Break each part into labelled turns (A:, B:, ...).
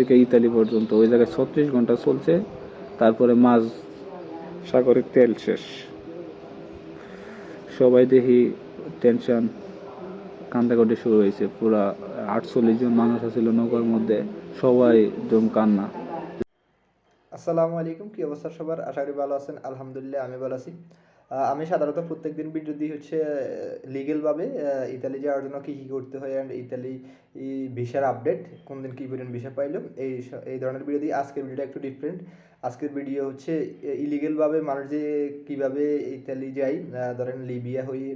A: থেকে ইতালি পর্যন্ত। ওই জায়গায় ছত্রিশ ঘণ্টা চলছে। তারপরে মাঝ সাগরের তেল শেষ। সবাই দেখি টেনশন কান্দাকাটি শুরু হয়েছে। পুরা আটচল্লিশ জন মানুষ আছিল নৌকার মধ্যে। সবাই একদম কান্না।
B: আসসালামু আলাইকুম, কি অবস্থা সবার? আশা করি ভালো আছেন। আলহামদুলিল্লাহ, আমি ভালো আছি। আমি সাধারণত প্রত্যেকদিন দিন দিই হচ্ছে লিগেলভাবে ইতালি যাওয়ার জন্য কী কী করতে হয় অ্যান্ড ইতালি ভিসার আপডেট কোন দিন কী পরিমাণ ভিসা পাইলো, এই এই ধরনের ভিডিও আজকের ভিডিওটা একটু ডিফারেন্ট আজকের ভিডিও হচ্ছে ইলিগেলভাবে মানুষ যে কীভাবে ইতালি যায় ধরেন লিবিয়া হয়ে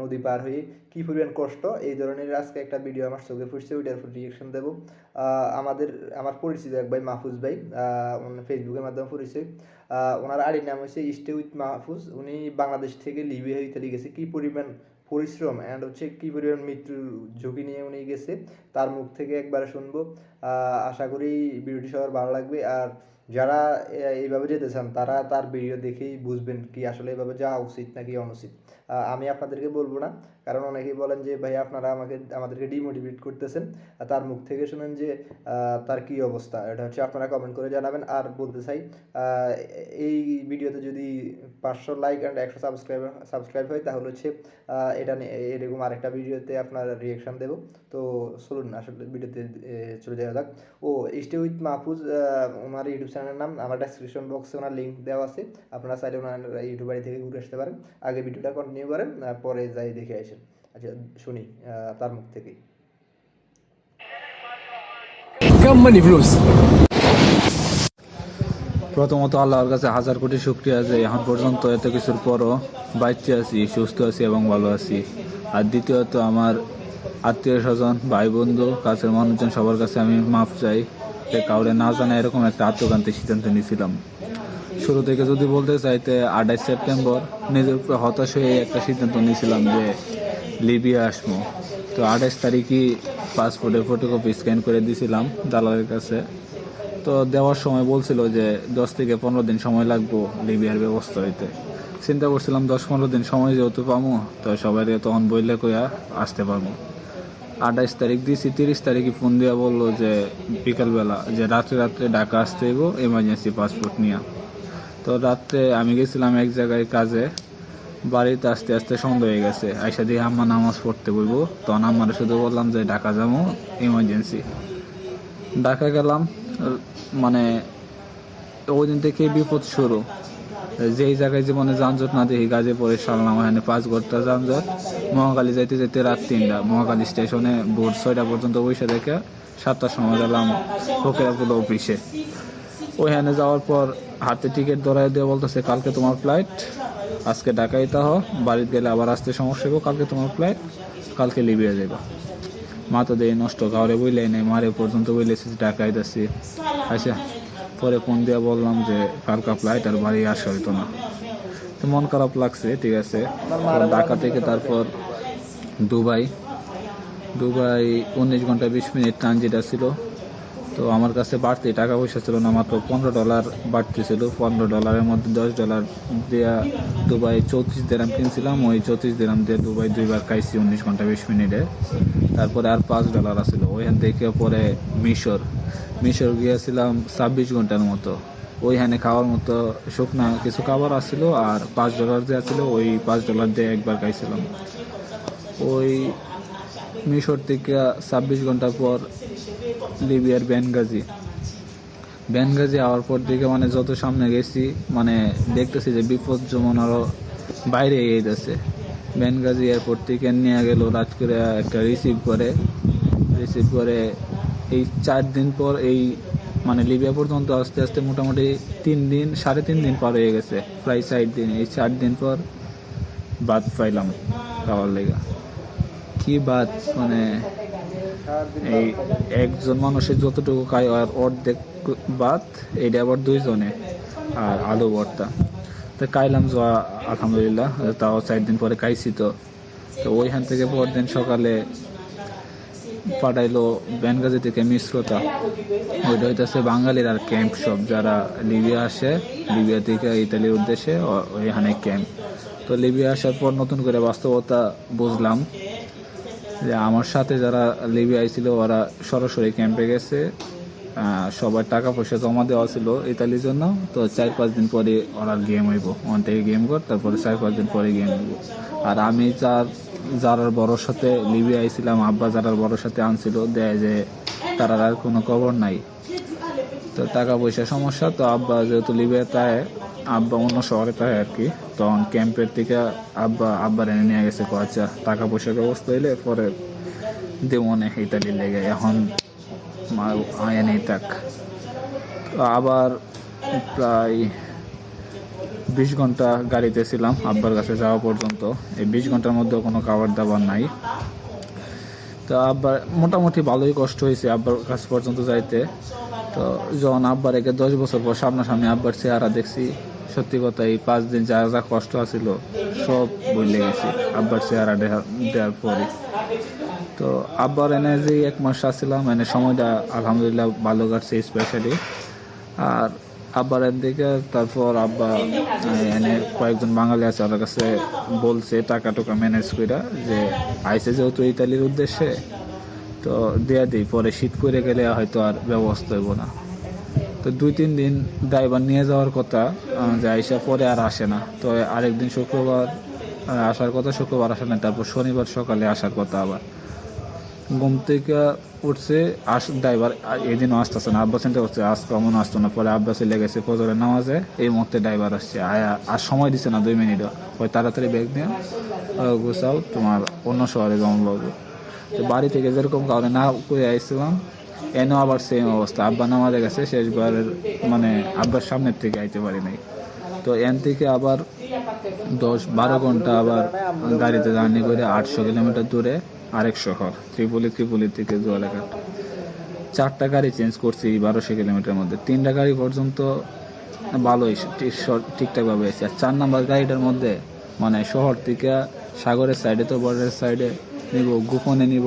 B: নদী পার হয়ে, কী পরিমাণ কষ্ট, এই ধরনের আজকে একটা ভিডিও আমার চোখে পড়ছে, ওইটার উপর রিয়েকশন দেবো। আমাদের, আমার পরিচিত এক ভাই মাহফুজ ভাই ফেসবুকের মাধ্যমে পরিচয়। ওনার আড়ির নাম হচ্ছে স্টে উইথ মাহফুজ, উনি বাংলাদেশ থেকে লিবিয়া ইতালি গেছে। কি পরিমাণ পরিশ্রম অ্যান্ড হচ্ছে কি পরিমাণ মৃত্যু ঝুঁকি নিয়ে উনি গেছে, তার মুখ থেকে একবার শুনব। আশা করি ভিডিওটি সবার ভালো লাগবে, আর যারা এইভাবে যেতে চান, তারা তার ভিডিও দেখেই বুঝবেন কি আসলে এভাবে যাওয়া উচিত নাকি অনুচিত। আমি আপনাদেরকে বলব না, কারণ অনেকেই বলেন যে, ভাই, আপনারা আমাকে, আমাদেরকে ডিমোটিভেট করতেছেন। তার মুখ থেকে শুনেন যে তার কি অবস্থা? এটা হচ্ছে আপনারা কমেন্ট করে জানাবেন। আর বলতে চাই এই ভিডিওতে যদি পাঁচশো লাইক অ্যান্ড একশো সাবস্ক্রাইব সাবস্ক্রাইব হয়, তাহলে হচ্ছে এটা এরকম আরেকটা ভিডিওতে আপনার রিয়েকশন দেবো। তো চলুন, আসলে ভিডিওতে চলে যাওয়া যাক। ও স্টে উইথ মাহফুজ ওনার ইউটিউব প্রতিষ্ঠানের নাম, আমার ডেসক্রিপশন বক্সে ওনার লিঙ্ক দেওয়া আছে। আপনারা চাইলে ওনার ইউটিউব বাড়ি থেকে ঘুরে আসতে পারেন। আগে ভিডিওটা কন্টিনিউ করেন পরে যাই দেখে আসেন। আচ্ছা শুনি তার মুখ
C: থেকে
A: প্রথমত আল্লাহর কাছে হাজার কোটি শুক্রিয়া যে এখন পর্যন্ত এত কিছুর পরও বাচ্চা আছি, সুস্থ আছি এবং ভালো আছি। আর দ্বিতীয়ত, আমার আত্মীয় স্বজন, ভাই বন্ধু, কাছের মানুষজন সবার কাছে আমি মাফ চাই। যে কাউরে না জানা এরকম একটা আত্মকান্তিক সিদ্ধান্ত নিয়েছিলাম। শুরু থেকে যদি বলতে চাইতে আঠাইশ সেপ্টেম্বর নিজের উপরে হতাশ হয়ে একটা সিদ্ধান্ত নিয়েছিলাম যে লিবিয়া আসব তো আঠাইশ তারিখই পাসপোর্টের ফটোকপি স্ক্যান করে দিয়েছিলাম দালালের কাছে। তো দেওয়ার সময় বলছিল যে দশ থেকে পনেরো দিন সময় লাগবো লিবিয়ার ব্যবস্থা হইতে। চিন্তা করছিলাম দশ পনেরো দিন সময় যেহেতু পাবো তো সবাই তখন বইলে কইয়া আসতে পারব। আঠাইশ তারিখ দিয়েছি তিরিশ তারিখে ফোন দিয়া বলল যে বিকালবেলা, যে রাত্রে রাত্রে ঢাকা আসতে হইব এমার্জেন্সি পাসপোর্ট নিয়ে। তো রাত্রে আমি গেছিলাম এক জায়গায় কাজে, বাড়িতে আস্তে আস্তে সন্ধ্যা হয়ে গেছে। আইসা দিয়ে আম্মা নামাজ পড়তে বলব। তখন আমার শুধু বললাম যে ঢাকা যাব ইমার্জেন্সি ঢাকা গেলাম মানে ওই দিন থেকে বিপদ শুরু। যেই জায়গায় জীবনে যানজট না দেখি গাজে গাজীপুরে সারলাম, ওখানে পাঁচ ঘণ্টা যানজট। মহাকালী যাইতে যাইতে রাত তিনটা। মহাকালী স্টেশনে ভোর ছয়টা পর্যন্ত বসে দেখে সাতটার সময় গেলাম ফকিরাপুর অফিসে। ওইখানে যাওয়ার পর হাতে টিকিট ধরাই দিয়ে বলতেছে, কালকে তোমার ফ্লাইট আজকে ঢাকায় তা হ বাড়িতে গেলে আবার আসতে সমস্যা কালকে তোমার ফ্লাইট কালকে লিবিয়া যাইবা। মাথা দিয়ে নষ্ট, কাউরে বইলাই নেই, মারে পর্যন্ত বইলেছি ঢাকায় যাচ্ছি। আচ্ছা পরে ফোন দিয়ে বললাম যে কালকা ফ্লাইট আর বাড়ি আসা হইতো না। তো মন খারাপ লাগছে, ঠিক আছে। ঢাকা থেকে তারপর দুবাই। দুবাই উনিশ ঘণ্টা বিশ মিনিট ট্রানজিট ছিল। তো আমার কাছে বাড়তি টাকা পয়সা ছিল না, মাত্র পনেরো ডলার বাড়তি ছিল। পনেরো ডলারের মধ্যে দশ ডলার দেওয়া দুবাই চৌত্রিশ দিরাম কিনছিলাম। ওই চৌত্রিশ দিরাম দিয়ে দুবাই দুইবার খাইছি উনিশ ঘণ্টা বিশ মিনিটে। তারপরে আর পাঁচ ডলার আছিল ওইখান থেকে পরে মিশর। মিশর গিয়েছিলাম ছাব্বিশ ঘণ্টার মতো। ওইখানে খাওয়ার মতো শুকনা কিছু খাবার আসছিল আর পাঁচ ডলার দেওয়া ছিল ওই পাঁচ ডলার দিয়ে একবার খাইছিলাম। ওই মিশর থেকে ছাব্বিশ ঘণ্টা পর লিবিয়ার বেনগাজি। বেনগাজি আওয়ার পর থেকে মানে যত সামনে গেছি মানে দেখতেছি যে বিপদ যেমন আরও বাইরে এগিয়ে যাচ্ছে বেনগাজি এয়ারপোর্ট থেকে নিয়ে গেল, রাত করে একটা রিসিভ করে। রিসিভ করে এই চার দিন পর এই মানে লিবিয়া পর্যন্ত আস্তে আস্তে মোটামুটি তিন দিন, সাড়ে তিন দিন পার হয়ে গেছে, প্রায় ষাট দিন। এই চার দিন পর বাদ পাইলাম খাওয়ার লেগা। কি বাদ মানে এই একজন মানুষের যতটুকু খায় আর অর্ধেক ভাত এটা আবার দুইজনে আর আলু ভর্তা। তো খাইলাম যা আলহামদুলিল্লাহ, তাও চার দিন পরে খাইছি তো। তো ওইখান থেকে পরদিন সকালে পাঠাইলো বেনগাজি থেকে মিশ্রতা। ওইটা হইতেছে বাঙালির আর ক্যাম্প সব, যারা লিবিয়া আসে, লিবিয়া থেকে ইতালির উদ্দেশ্যে ওইখানে ক্যাম্প তো লিবিয়া আসার পর নতুন করে বাস্তবতা বুঝলাম যে আমার সাথে যারা লিবিয়া আইছিল, ওরা সরাসরি ক্যাম্পে গেছে। সবার টাকা পয়সা জমা দেওয়া ছিল ইতালির জন্য। তো চার পাঁচ দিন পরে ওরা গেম হইব। ওখান থেকে গেম কর, তারপরে চার পাঁচ দিন পরে গেম হইব। আর আমি যার, যারার বড়োর সাথে লিবিয়া আইছিলাম, আব্বা যারার বড়োর সাথে আনছিল, দেয় যে তারার আর কোনো খবর নাই। তো টাকা পয়সা সমস্যা, তো আব্বা যেহেতু লিবিয়া তাই আব্বা অন্য শহরে তাই আর কি। তখন ক্যাম্পের থেকে আব্বা, আব্বার এনে নিয়ে গেছে আচ্ছা টাকা পয়সার ব্যবস্থা হইলে পরে দেমনে ইতালি লেগে। এখন আয় নেই তাক। আবার প্রায় বিশ ঘণ্টা গাড়িতে ছিলাম, আব্বার কাছে যাওয়া পর্যন্ত। এই বিশ ঘণ্টার মধ্যে কোনো খাবার দাবার নাই। তো আব্বার মোটামুটি ভালোই কষ্ট হয়েছে আব্বার কাছ পর্যন্ত যাইতে। তো যখন আব্বার একে দশ বছর পর সামনাসামনি আব্বার চেহারা দেখছি সত্যি কথা, এই পাঁচ দিন যা যা কষ্ট আছিল, সব বলে গেছি, আব্বার চেহারা দেওয়ার পরে। তো আব্বার এনে যে এক মাস আসছিলাম এনে সময়টা আলহামদুলিল্লাহ ভালো কাটছে স্পেশালি আর আব্বার দিকে, তারপর আব্বা এনে কয়েকজন বাঙালি আছে ওর কাছে বলছে টাকা টুকা ম্যানেজ কইরা, যে আইসে যেহেতু ইতালির উদ্দেশ্যে, তো দেয়া দিই, পরে শীত পড়ে গেলে হয়তো আর ব্যবস্থা হইব না। তো দুই, তিন দিন ড্রাইভার নিয়ে যাওয়ার কথা যে আইসা পরে আর আসে না। তো আরেকদিন শুক্রবার আসার কথা শুক্রবার আসে না, তারপর শনিবার সকালে আসার কথা আবার। ঘুম থেকে উঠছে, আস ড্রাইভার এদিনও আসতেছে না আব্বাস চিন্তা করছে, আজকে মনে আসতো না, পরে আব্বাস লেগেছে গেছে ফজরের নামাজে, এই মুহূর্তে ড্রাইভার আসছে। আয়া, আর সময় দিচ্ছে না, দুই মিনিটও। ওই তাড়াতাড়ি ব্যাগ নিয়ে গুছাও, তোমার অন্য শহরে যেমন বাবু তো বাড়ি থেকে যেরকম কারণে না করে আইছিলাম এনেও আবার সেম অবস্থা। আব্বা নামাজে গেছে, শেষবারের মানে আব্বার সামনের থেকে আইতে পারি নাই। তো এন থেকে আবার দশ, বারো ঘণ্টা আবার গাড়িতে জার্নি করে আটশো কিলোমিটার দূরে আরেক শহর, ত্রিপুলি ত্রিপুলি থেকে জোয়ালাঘাট চারটা গাড়ি চেঞ্জ করছি বারোশো কিলোমিটার মধ্যে। তিনটা গাড়ি পর্যন্ত ভালোই ঠিকঠাকভাবে এসেছে আর চার নাম্বার গাড়িটার মধ্যে মানে শহর থেকে সাগরের সাইডে তো বর্ডারের সাইডে নিব, গোপনে নিব।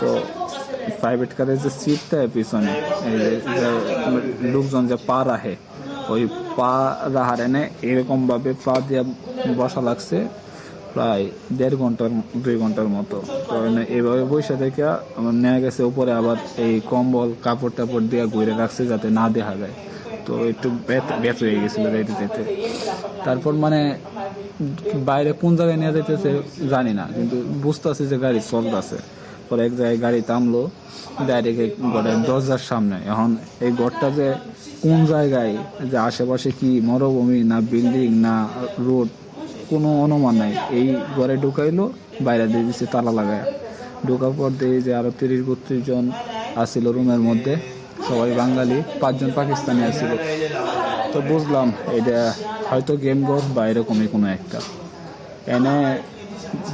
A: তো প্রাইভেট কারের যে সিট দেয় পিছনে লোকজন যে পা রাখে ওই পা রাহার এনে এরকমভাবে পা দিয়ে বসা লাগছে প্রায় দেড় ঘণ্টার দুই ঘণ্টার মতো এইভাবে বসে থেকে আমার নেওয়া গেছে উপরে আবার এই কম্বল কাপড় টাপড় দিয়ে ঘুরে রাখছে যাতে না দেখা যায় তো একটু ব্যথ- হয়ে গেছিল যেতে যেতে তারপর মানে বাইরে কোন জায়গায় নিয়ে যেতেছে জানি না কিন্তু বুঝতেছি যে গাড়ি চলতেছে পরে এক জায়গায় গাড়ি থামলো ডাইরেক্ট ঘরের দরজার সামনে। এখন এই ঘরটা যে কোন জায়গায়? যে আশেপাশে কি মরুভূমি না বিল্ডিং না রোড কোনো অনুমান নাই। এই ঘরে ঢুকাইলো, বাইরে দিয়ে দিচ্ছে তালা লাগায়। ঢোকার পর দিয়ে যে আরও তিরিশ বত্রিশ জন আসছিল রুমের মধ্যে। সবাই বাঙালি, পাঁচজন পাকিস্তানি আসছিল তো বুঝলাম, এটা হয়তো গেম ঘর বা এরকমই কোনো একটা। এনে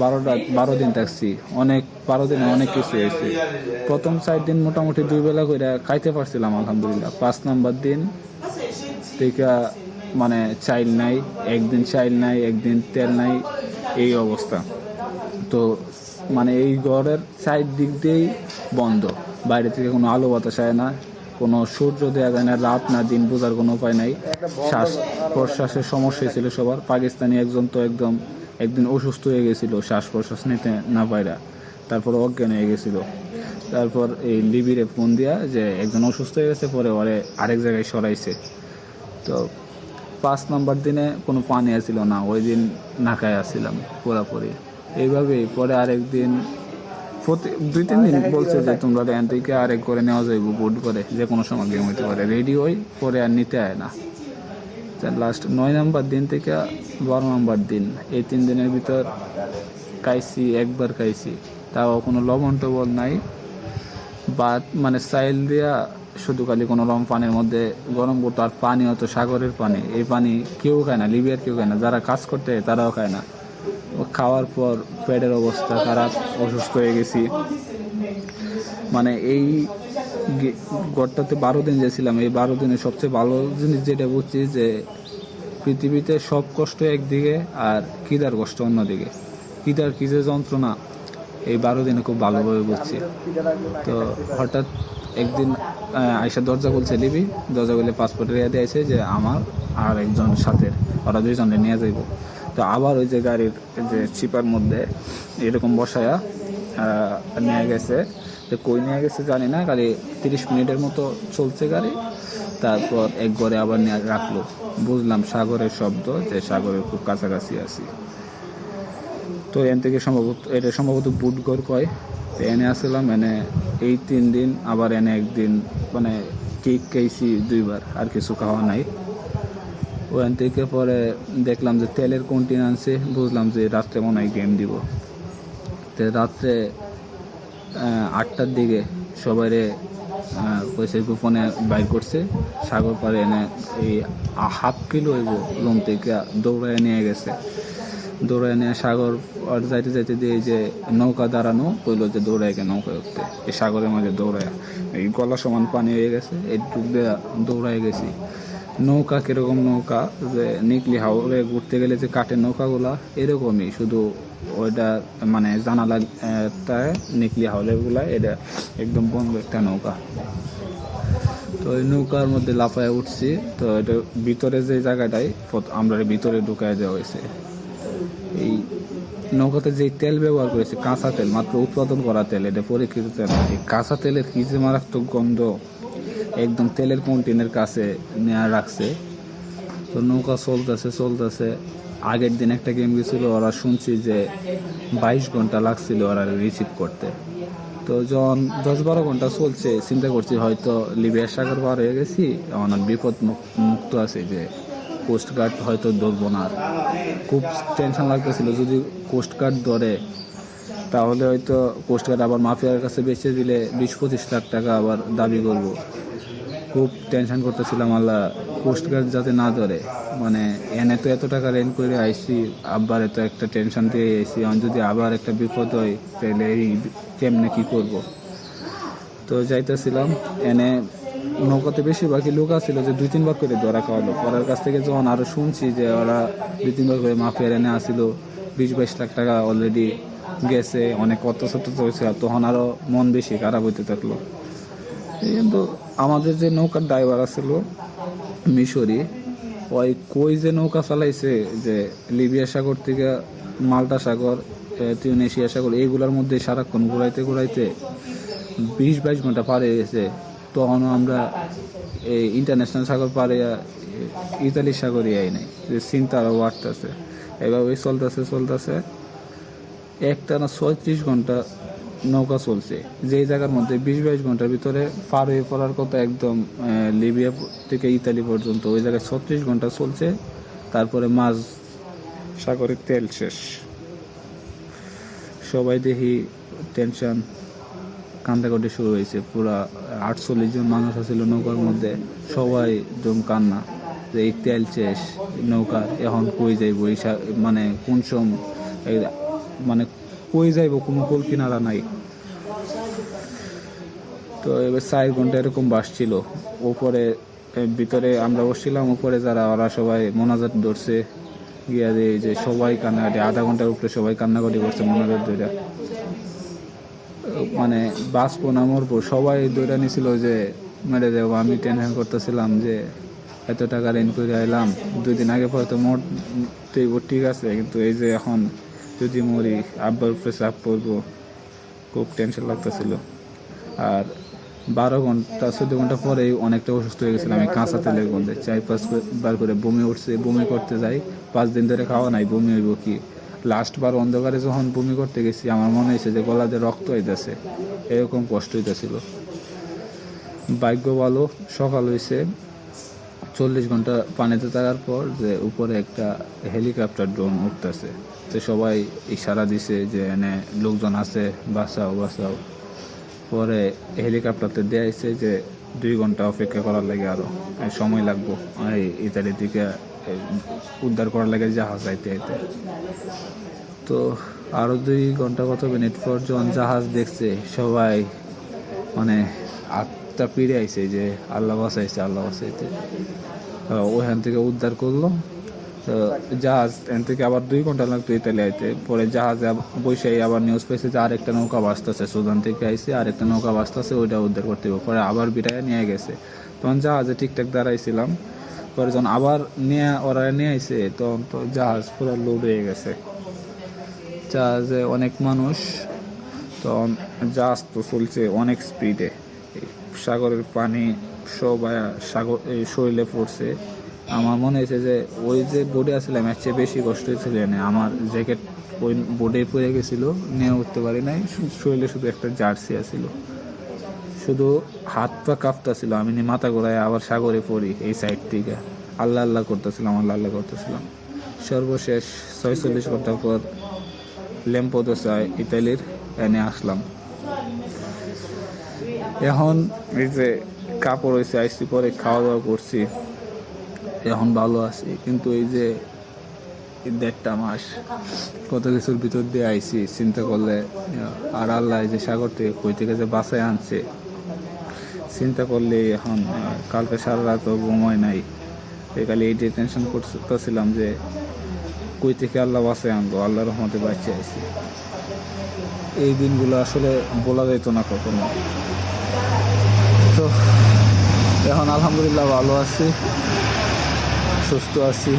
A: বারোটা, বারো দিন থাকছি। অনেক, বারো দিনে অনেক কিছু হয়েছে। প্রথম চার দিন মোটামুটি দুই বেলা করে খাইতে পারছিলাম, আলহামদুলিল্লাহ। পাঁচ নাম্বার দিন থেকে মানে চাইল নাই, একদিন চাইল নাই, একদিন তেল নাই, এই অবস্থা। তো মানে এই ঘরের সাইড দিক দিয়েই বন্ধ। বাইরে থেকে কোনো আলো বাতাস হয় না, কোনো সূর্য দেওয়া যায় না, রাত না দিন বোঝার কোনো উপায় নাই। শ্বাস প্রশ্বাসের সমস্যা ছিল সবার। পাকিস্তানি একজন তো একদম একদিন অসুস্থ হয়ে গেছিল শ্বাস প্রশ্বাস নিতে না পায়রা তারপর অজ্ঞান হয়ে গেছিল। তারপর এই লিবিরে ফোন দিয়া যে একজন অসুস্থ হয়ে গেছে, পরে ওরে আরেক জায়গায় সরাইছে। তো পাঁচ নম্বর দিনে কোনো পানি আসছিল না, ওই দিন নাকায় আসছিলাম পুরাপুরি। এইভাবেই পরে আরেক দিন প্রতি দুই তিন দিন বলছে যে তোমরা এখান থেকে আরেক করে নেওয়া যাইব বুট করে যে কোনো সময় গেম হইতে পারে। রেডি হই, পরে আর নিতে হয় না। লাস্ট নয় নম্বর দিন থেকে বারো নম্বর দিন। এই তিন দিনের ভিতর খাইছি, একবার খাইছি। তাও কোনো লবণ টবণ নাই। বা মানে সাইল দিয়া শুধু খালি কোনো রকম পানির মধ্যে গরম করতো, আর পানি হতো সাগরের পানি। এই পানি কেউ খায় না, লিবিয়ার কেউ খায় না। যারা কাজ করতে তারাও খায় না। খাওয়ার পর পেটের অবস্থা খারাপ, অসুস্থ হয়ে গেছি। মানে এই গড়টাতে বারো দিন গেছিলাম। এই বারো দিনে সবচেয়ে ভালো জিনিস যেটা বুঝছি যে পৃথিবীতে সব কষ্ট একদিকে আর কিদার কষ্ট অন্যদিকে। কিদার কি যে যন্ত্রণা, এই বারো দিনে খুব ভালোভাবে বুঝছি। তো হঠাৎ একদিন আয়সা দরজা খুলছে, লিবি, দরজা খুলে পাসপোর্ট রেয়া দিয়েছে যে আমার আর একজন সাথে ওরা দুইজনে নিয়ে যাইব। তো আবার ওই যে গাড়ির যে চিপার মধ্যে এরকম বসায়া নিয়ে গেছে। যে কই নিয়ে গেছে জানি না গাড়ি তিরিশ মিনিটের মতো চলছে গাড়ি। তারপর এক ঘরে আবার নিয়ে রাখল। বুঝলাম সাগরের শব্দ, যে সাগরের খুব কাছাকাছি আছি। তো এন থেকে সম্ভবত এটা সম্ভবত বুটগড় কয়। তো এনে আসলাম, এনে এই তিন দিন, আবার এনে একদিন মানে কেক খেয়েছি দুইবার, আর কিছু খাওয়া নাই। ওখান থেকে পরে দেখলাম যে তেলের কন্টিন আনছে, বুঝলাম যে রাত্রে মনে হয় গেম দিব। তো রাত্রে আটটার দিকে সবাইরে কইছে গোপনে বাইর করছে। সাগর পারে এনে এই হাফ কিলো হইব রুম থেকে দৌড়ায় নিয়ে গেছে। দৌড়ায় নিয়ে সাগর আর যাইতে যাইতে দিয়ে যে নৌকা দাঁড়ানো, কইলো যে দৌড়ায় কে নৌকা উঠতে। এই সাগরের মাঝে দৌড়ায়। এই গলা সমান পানি হয়ে গেছে এই টুক দিয়ে দৌড়ায় গেছি। নৌকা কীরকম নৌকা? যে নিকলি হাওড়ে ঘুরতে গেলে যে কাঠের নৌকাগুলা, এরকমই শুধু ওইটা মানে জানালা নিকলি হাওড়েরগুলা এটা একদম বন্ধ একটা নৌকা। তো ওই নৌকার মধ্যে লাফায় উঠছি, তো এটা ভিতরে যে জায়গাটায় প্রথ- আমরা ভিতরে ঢুকায় দেওয়া হয়েছে। এই নৌকাতে যে তেল ব্যবহার করেছে, কাঁচা তেল, মাত্র উৎপাদন করা তেল, এটা পরীক্ষিত তেল কাঁচা তেলের কি যে মারাত্মক গন্ধ একদম তেলের কন্টেনের কাছে নেওয়া রাখছে। তো নৌকা চলতেছে চলতেছে। আগের দিন একটা গেম গেছিল, ওরা শুনছি যে বাইশ ঘণ্টা লাগছিল ওরা রিসিভ করতে। তো যখন দশ বারো ঘণ্টা চলছে, চিন্তা করছি হয়তো লিবিয়ার সাগর পার হয়ে গেছি আর বিপদ মুক- মুক্ত আছে যে কোস্ট গার্ড হয়তো ধরবো না খুব টেনশন লাগতেছিল, যদি কোস্ট গার্ড ধরে, তাহলে হয়তো কোস্ট গার্ড আবার মাফিয়ার কাছে বেচে দিলে বিশ পঁচিশ লাখ টাকা আবার দাবি করব। খুব টেনশন করতেছিলাম, আল্লাহ কোস্ট গার্ড যাতে না ধরে। মানে এনে তো এত টাকা রেন করে আইসি আবার এত একটা টেনশন দিয়ে আইসি এখন যদি আবার একটা বিপদ হয়, তাহলে এই কেমনে কী করব? তো যাইতেছিলাম, এনে নৌকাতে বেশিরভাগই লোক আছিল যে দুই তিনবার করে ধরা খাওয়ালো। ওরার কাছ থেকে যখন আরও শুনছি যে ওরা দুই তিনবার করে মাফিয়ার এনে আসিল বিশ, বাইশ লাখ টাকা অলরেডি গেছে, অনেক কত ছোট হয়েছে তখন আরও মন বেশি খারাপ হইতে থাকল। এই কিন্তু আমাদের যে নৌকার ড্রাইভার আছিল, মিশরি, ওই কই যে নৌকা চালাইছে যে লিবিয়া সাগর থেকে মাল্টা সাগর তিউনেশিয়া সাগর, এইগুলোর মধ্যে সারাক্ষণ ঘুরাইতে ঘুরাইতে বিশ বাইশ ঘণ্টা পার হয়ে গেছে। তখনও আমরা এই ইন্টারন্যাশনাল সাগর পারে ইতালি সাগরই আই নাই, যে চিন্তা আরও বাড়তেছে। এভাবে চলতেছে চলতেছে। একটা না ছয়ত্রিশ ঘণ্টা নৌকা চলছে। যেই জায়গার মধ্যে বিশ বাইশ ঘণ্টার ভিতরে পার হয়ে পড়ার কথা একদম লিবিয়া থেকে ইতালি পর্যন্ত। ওই জায়গায় ছত্রিশ ঘণ্টা চলছে। তারপরে মাছ, সাগরের তেল শেষ। সবাই দেখি টেনশন, কান্দাকাটি শুরু হয়েছে। পুরা আটচল্লিশ জন মানুষ আছিল নৌকার মধ্যে। সবাই একদম কান্না যে এই তেল শেষ, নৌকা এখন কই যাইব? এই মানে কোন সম মানে কই যাইব? কোনো কুল কিনারা নাই। তো এবার চার ঘণ্টা এরকম বাস ছিল উপরে ভিতরে আমরা বসছিলাম, উপরে যারা, ওরা সবাই মোনাজাত ধরছে। গিয়া দিয়ে যে সবাই কান্নাকাটি, আধা ঘণ্টার উপরে সবাই কান্নাকাটি করছে মোনাজাত ধরে মানে বাঁচবো না মরবো সবাই দৌড়া নিছিল যে, মেরে যাব আমি টেনশন করতেছিলাম যে, এত টাকা রেন করে আইলাম। দুই দিন আগে পরে তো মোট তৈব ঠিক আছে, কিন্তু এই যে এখন যদি মরি, আব্বার উপরে চাপ পড়ব, খুব টেনশন লাগতেছিল। আর বারো ঘণ্টা, চোদ্দ ঘণ্টা পরেই অনেকটা অসুস্থ হয়ে গেছিলাম। আমি কাঁচা তেলের গন্ধে চার পাঁচ বার করে বমি উঠছে, বমি করতে যাই। পাঁচ দিন ধরে খাওয়া নাই, বমি হইব কি? লাস্ট বার অন্ধকারে যখন বমি করতে গেছি, আমার মনে হয়েছে যে গলাতে রক্ত হইতেছে এরকম কষ্ট হইতেছিল। ভাগ্য ভালো, সকাল হয়েছে চল্লিশ ঘণ্টা পানিতে থাকার পর যে উপরে একটা হেলিকপ্টার ড্রোন উঠতেছে। তো সবাই ইশারা দিছে যে এনে লোকজন আছে, বাঁচাও বাঁচাও। পরে হেলিকপ্টারতে দেয়াইছে যে দুই ঘণ্টা অপেক্ষা করার লাগে আরও, এই সময় লাগবো। ইতালি থেকে উদ্ধার করার লাগে জাহাজ আইতে আইতে। তো আরও দুই ঘণ্টা কত মিনিট পর যখন জাহাজ দেখছে, সবাই মানে আত্মা ফিরে আইছে যে আল্লাহ বাঁচাইছে, আল্লাহ বাঁচাইতে। তো ওখান থেকে উদ্ধার করল। তো জাহাজ এখান থেকে আবার দুই ঘণ্টা লাগতো ইতালি আইতে। পরে জাহাজে বৈশাই আবার নিউজ পেয়েছে যে আরেকটা নৌকা বাঁচতেছে। সুদান থেকে আইসে আরেকটা নৌকা বাঁচতেছে ওইটা উদ্ধার করতে হবে পরে আবার বিটায় নিয়ে গেছে। তখন জাহাজে ঠিকঠাক দাঁড়াইছিলাম। পরে যখন আবার নিয়ে ওরা নিয়ে আইসে, তখন তো জাহাজ পুরো লোড হয়ে গেছে। জাহাজে অনেক মানুষ। তখন জাহাজ তো চলছে অনেক স্পিডে সাগরের পানি সব আয়া সাগর শরীরে পড়ছে। আমার মনে হয়েছে যে ওই যে বোর্ডে আসছিলাম, এর চেয়ে বেশি কষ্ট হয়েছিল এনে। আমার জ্যাকেট ওই বোর্ডে পড়ে গেছিল, নিয়ে উঠতে পারি নাই শরীরে শুধু একটা জার্সি আছিল। শুধু হাত পা কাঁপতেছিল, আমি নি মাথা ঘোরায় আবার সাগরে পড়ি এই সাইড থেকে। আল্লাহ আল্লাহ করতেছিলাম আল্লাহ আল্লাহ করতেছিলাম সর্বশেষ ছয়চল্লিশ ঘণ্টা পর লেম্পোদোসা ইতালির এনে আসলাম। এখন এই যে কাপড় হয়েছে আইসি পরে খাওয়া দাওয়া করছি। এখন ভালো আছি। কিন্তু এই যে দেড়টা মাস কত কিছুর ভিতর দিয়ে আইছি, চিন্তা করলে আর আল্লাহ যে সাগর থেকে কই থেকে যে বাসায় আনছে, চিন্তা করলে এখন কালকে সারা রাত ঘুমায় নাই। এই খালি এই যে টেনশন করতেছিলাম যে কই থেকে আল্লাহ বাসায় আনব, আল্লাহ রহমতে বাঁচিয়ে আইছি। এই দিনগুলো আসলে বলা যেত না কখনো। তো এখন আলহামদুলিল্লাহ ভালো আছি। সুস্থ আছি।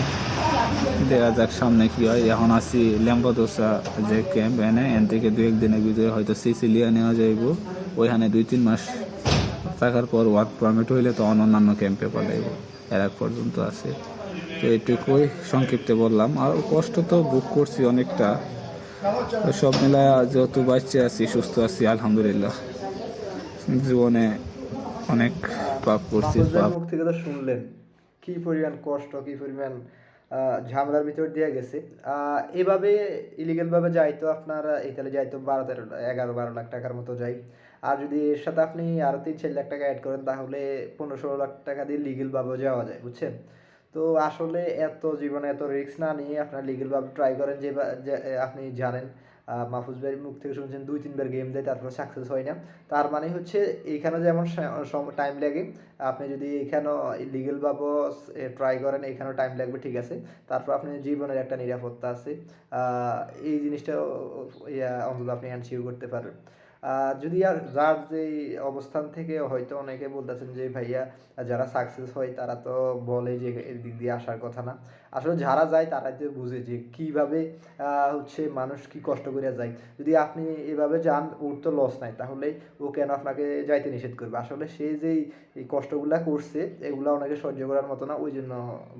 A: দেখা যাক সামনে কি হয়। এখন আছি ল্যাম্পাদোসা যে ক্যাম্প এনে এন থেকে দু একদিনের ভিতরে হয়তো সিসিলিয়া নেওয়া যাইব। ওইখানে দুই তিন মাস থাকার পর ওয়ার্ক পারমিট হইলে তো অন্যান্য ক্যাম্পে পালাইব এর এক পর্যন্ত আছে। তো এটুকুই সংক্ষিপ্তে বললাম। আর কষ্ট তো বুক করছি অনেকটা। সব মিলায় যেহেতু বাচ্চা আছি, সুস্থ আছি, আলহামদুলিল্লাহ। জীবনে অনেক পাপ করছি, পাপ।
B: থেকে তো শুনলেন। কি পরিমাণ কষ্ট, কি পরিমাণ ঝামেলার ভিতর দিয়ে গেছে। এভাবে ইলিগেল ভাবে যাইতো আপনার, ইতালি যাইতো বারো তেরো এগারো বারো লাখ টাকার মতো যাই। আর যদি এর সাথে আপনি আরও তিন চার লাখ টাকা অ্যাড করেন, তাহলে পনেরো ষোলো লাখ টাকা দিয়ে লিগেল ভাবেও যাওয়া যায়, বুঝছেন? তো আসলে এত জীবনে এত রিস্ক না নিয়ে আপনার লিগেল ভাবে ট্রাই করেন, যে আপনি জানেন। মাহফুজ ভাইয়ের মুখ থেকে শুনছেন দুই তিনবার গেম দেয় তারপর সাকসেস হয় না। তার মানে হচ্ছে এইখানে যেমন টাইম লাগে আপনি যদি এখানেও লিগেল ভাবে ট্রাই করেন এখানেও টাইম লাগবে ঠিক আছে। তারপর আপনি জীবনের একটা নিরাপত্তা আছে। এই জিনিসটাও ইয়া, অন্তত আপনি এনশিওর করতে পারেন। যদি আর যার যে অবস্থান থেকে হয়তো অনেকে বলতেছেন যে ভাইয়া যারা সাকসেস হয় তারা তো বলে যে এর দিক দিয়ে আসার কথা না। আসলে যারা যায় তারা যে বুঝে যে কীভাবে হচ্ছে মানুষ কি কষ্ট করে যায়। যদি আপনি এভাবে যান, ওর তো লস নাই, তাহলে ও কেন আপনাকে যাইতে নিষেধ করবে? আসলে সে যেই কষ্টগুলা করছে, এগুলা ওনাকে সহ্য করার মতো না, ওই জন্য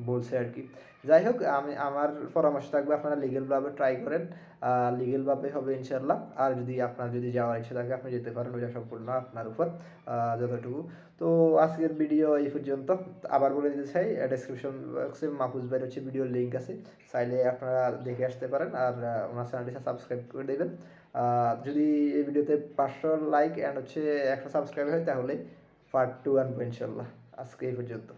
B: বলছে আর কি। যাই হোক, আমি, আমার পরামর্শ থাকবে আপনারা লিগেলভাবে ট্রাই করেন লিগেলভাবে হবে ইনশাল্লাহ আর যদি আপনার যদি যাওয়ার ইচ্ছা থাকে, আপনি যেতে পারেন, ওইটা সম্পূর্ণ আপনার উপর যতটুকু। তো আজকের ভিডিও এই পর্যন্ত। আবার বলে দিতে চাই ডেসক্রিপশন বক্সে মাহফুজ ভাইয়ের হচ্ছে ভিডিওর লিঙ্ক আছে। চাইলে আপনারা দেখে আসতে পারেন আর ওনার চ্যানেলটি সাবস্ক্রাইব করে দেবেন। যদি এই ভিডিওতে পাঁচশো লাইক অ্যান্ড হচ্ছে একশো সাবস্ক্রাইব হয়, তাহলে পার্ট টু আনব ইনশাল্লাহ। আজকে এই পর্যন্ত।